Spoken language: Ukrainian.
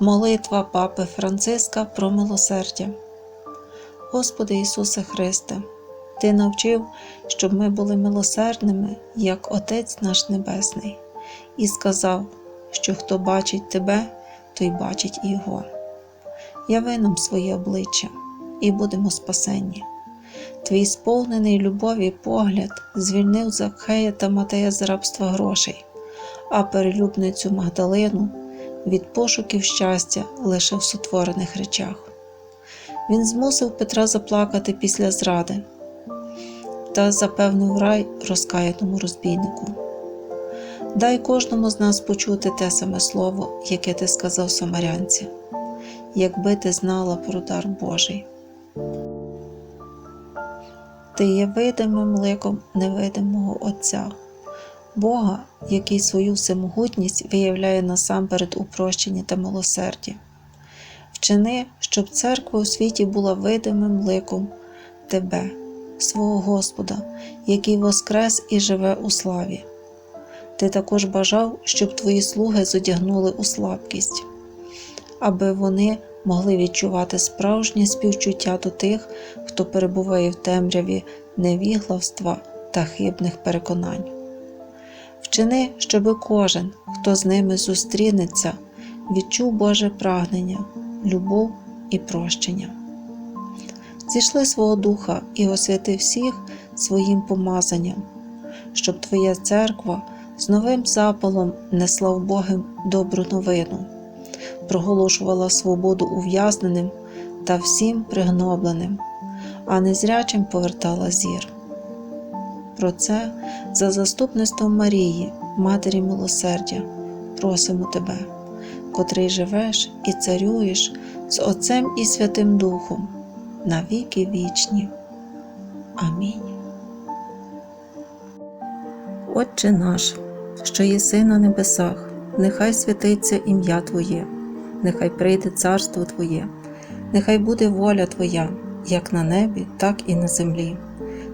Молитва Папи Франциска про милосердя. Господи Ісусе Христе, Ти навчив, щоб ми були милосердними, як Отець наш Небесний, і сказав, що хто бачить Тебе, той бачить і Його. Яви нам своє обличчя і будемо спасенні. Твій сповнений любові погляд звільнив Закхея та Матея з рабства грошей, а перелюбницю Магдалину від пошуків щастя лише в сотворених речах. Він змусив Петра заплакати після зради та запевнив рай розкаяному розбійнику. Дай кожному з нас почути те саме слово, яке ти сказав самарянці, якби ти знала про дар Божий. Ти є видимим ликом невидимого Отця, Бога, який свою всемогутність виявляє насамперед у прощенні та милосерді. Вчини, щоб церква у світі була видимим ликом Тебе, свого Господа, який воскрес і живе у славі. Ти також бажав, щоб твої слуги зодягнули у слабкість, аби вони могли відчувати справжнє співчуття до тих, хто перебуває в темряві невіглавства та хибних переконань. Вчини, щоби кожен, хто з ними зустрінеться, відчув Боже прагнення, любов і прощення. Зійшли свого Духа і освяти всіх своїм помазанням, щоб Твоя церква з новим запалом несла в Богим добру новину, проголошувала свободу ув'язненим та всім пригнобленим, а незрячим повертала зір. Про це за заступництвом Марії, Матері Милосердя, просимо Тебе, котрий живеш і царюєш з Отцем і Святим Духом на віки вічні. Амінь. Отче наш, що єси на небесах, нехай святиться ім'я Твоє, нехай прийде царство Твоє, нехай буде воля Твоя, як на небі, так і на землі.